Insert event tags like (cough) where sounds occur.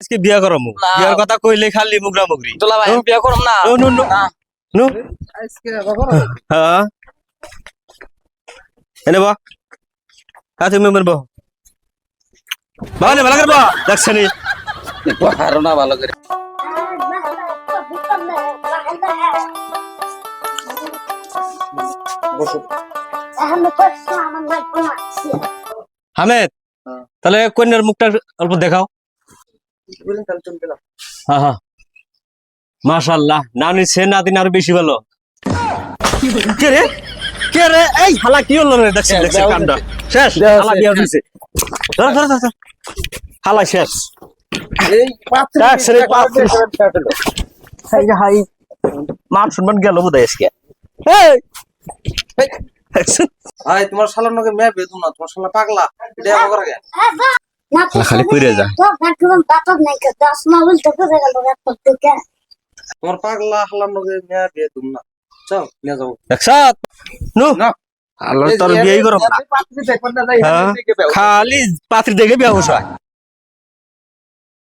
আজকে বিয়া করো মুখ না। বিয়ার কথা কইলে খালি মুগরা মুগরি দুলা ভাই বিয়ে না। No no no. না। নো? হ্যাঁ। এনে বা হ্যাঁ তুমি মেরবো বাবা ভালো করে বা দেখছনি পারো না ভালো করে। হামেদ তাহলে কন্যার মুখটা অল্প দেখাও। মাশাল্লাহ নানি সে নাতিন আরও বেশি ভালো। কে রে? কে রে? এই হালা কি হলো রে? দেখছি দেখছি কান্ড শেষ হালা বিয়া হইছে ধর ধর ধর। হালা শেষ। পাত্রী হাই হাই। মান সম্মান গেল বোধহয় আজকে। এই! (laughs) তোমার শালার নকে মেয়ে বেদু না তোমার শালা পাগলা। এটা আমার করে খালি পুড়ে যা। তোমার পাগলা নকে মেয়ে বেদু না। চল নিয়ে যাও। একসাথ। নু। না। আল্লাহ তোর বিয়ে করো না। খালি পাত্রী দেখে বিয়ে বসা।